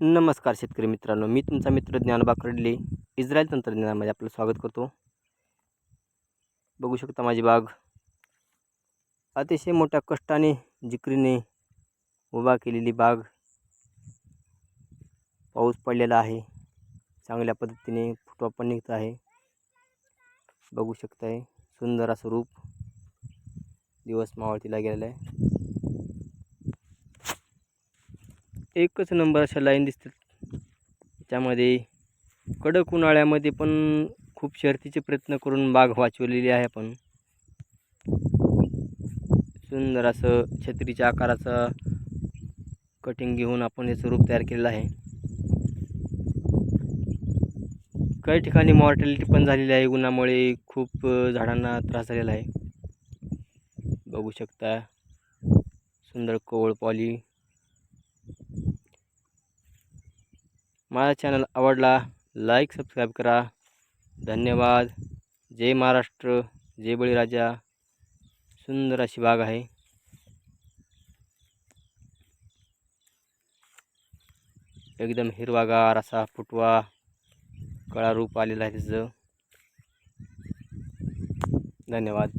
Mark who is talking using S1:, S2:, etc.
S1: नमस्कार शेतकरी मित्रांनो मी तुमचा मित्र ज्ञानोबा कडले इस्रायल तंत्रज्ञानामध्ये आपलं स्वागत करतो. बघू शकता माझी बाग. अतिशय मोठ्या कष्टाने जिकरीने उभा केलेली बाग. पाऊस पडलेला आहे. चांगल्या पद्धतीने फुटवा पण निघत आहे. बघू शकताय सुंदर असं रूप दिवस मावळतीला गेलेला आहे. एकच नंबर अशा लाईन दिसतात. त्यामध्ये कडक उन्हाळ्यामध्ये पण खूप शर्तीचे प्रयत्न करून बाग वाचवलेली आहे आपण. सुंदर असं छत्रीच्या आकाराचं कटिंग घेऊन आपण याचं रूप तयार केलेलं आहे. काही ठिकाणी मॉर्टॅलिटी पण झालेली आहे. उन्हामुळे खूप झाडांना त्रास झालेला आहे. बघू शकता सुंदर कोवळ पॉली माझा चॅनल आवडला लाईक सबस्क्राईब करा. धन्यवाद. जय महाराष्ट्र जय बळीराजा. सुंदर अशी बाग आहे. एकदम हिरवागार असा फुटवा कळा रूप आलेला आहे त्याचं धन्यवाद.